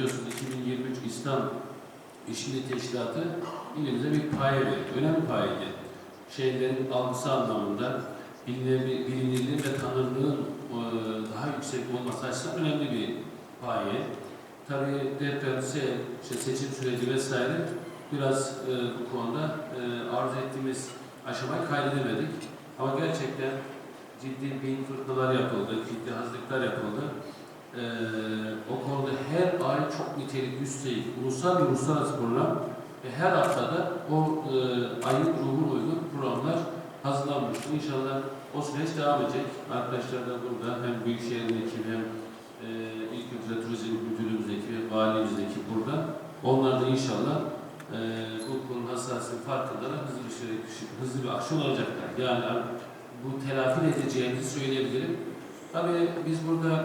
biliyorsunuz 2023 İslam İşini Teşkilatı ilimize bir paye verdi. Önemli payeydi. Şehirlerin algısı anlamında bilinir- bilinirliğin ve tanınırlığın e, daha yüksek olması açısından önemli bir paye. Tabii deprem, işte seçim süreci vesaire biraz e, bu konuda e, arzu ettiğimiz aşamayı kaydedemedik. Ama gerçekten ciddi beyin fırtınalar yapıldı, ciddi hazırlıklar yapıldı. Ee, o konuda her ay çok nitelikli üstelik ulusal ve uluslararası program ve her haftada o e, ayın ruhuna uygun programlar hazırlanmıştır. İnşallah o süreç devam edecek. Arkadaşlar da burada hem Büyükşehir'in ekibi hem e, İl Kültür ve Turizm Müdürlüğümüzdeki ve valimizdeki burada. Onlar da inşallah e, bu konunun hassasiyetinin farkındalar, hızlı bir, şey, hızlı bir aksiyon alacaklar. Yani bu telafi edeceğimizi söyleyebilirim. Tabii biz burada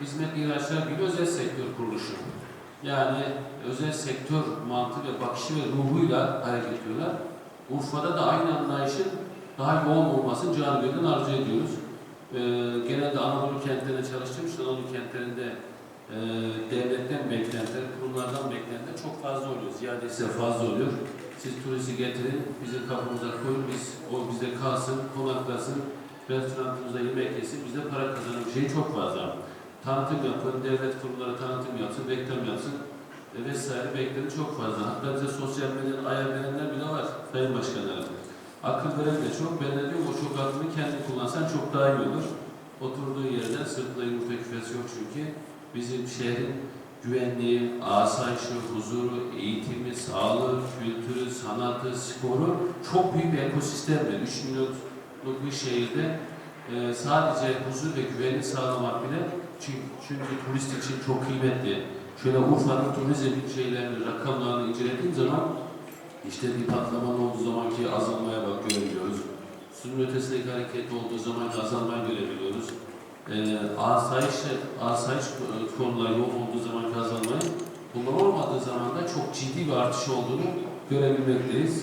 hizmet ihraçlar bir özel sektör kuruluşu. Yani özel sektör mantığı ve bakışı ve ruhuyla hareket ediyorlar. Urfa'da da aynı anlayışın daha yoğun olmasını canı gönülden arzu ediyoruz. Ee, genelde Anadolu kentlerinde çalıştığım için Anadolu kentlerinde e, devletten beklentiler, kurumlardan beklentiler çok fazla oluyor. Ziyade ise fazla oluyor. Siz turisti getirin, bizim kapımıza koyun, biz, o bizde kalsın, konaklasın, restoranımızda yemek yesin, bizde para kazanır şey çok fazla. Tanıtım yapın, devlet kurumları tanıtım yapsın, reklam yapsın e, vesaire beklenti çok fazla. Hatta bize sosyal medyadan ayar verenler bile var Sayın Başkanlarım. Akıl veren de çok, ben de diyorum o çok aklını kendi kullansan çok daha iyi olur. Oturduğu yerden sırtında yumurta küfesi yok çünkü. Bizim şehrin güvenliği, asayişi, huzuru, eğitimi, sağlığı, kültürü, sanatı, sporu çok büyük bir ekosistemdir. 3 milyonluk bir şehirde e, sadece huzur ve güvenlik sağlamak bile çünkü, çünkü turist için çok kıymetli. Şöyle Urfa'nın turizm şeylerini, rakamlarını incelediğim zaman işte bir patlamanın olduğu zamanki azalmaya bak görebiliyoruz. Suyun ötesindeki hareket olduğu zamanki azalmayı görebiliyoruz. Ee, asayiş, asayiş konular yoğun olduğu zamanki azalmayı, bunlar olmadığı zaman da çok ciddi bir artış olduğunu görebilmekteyiz.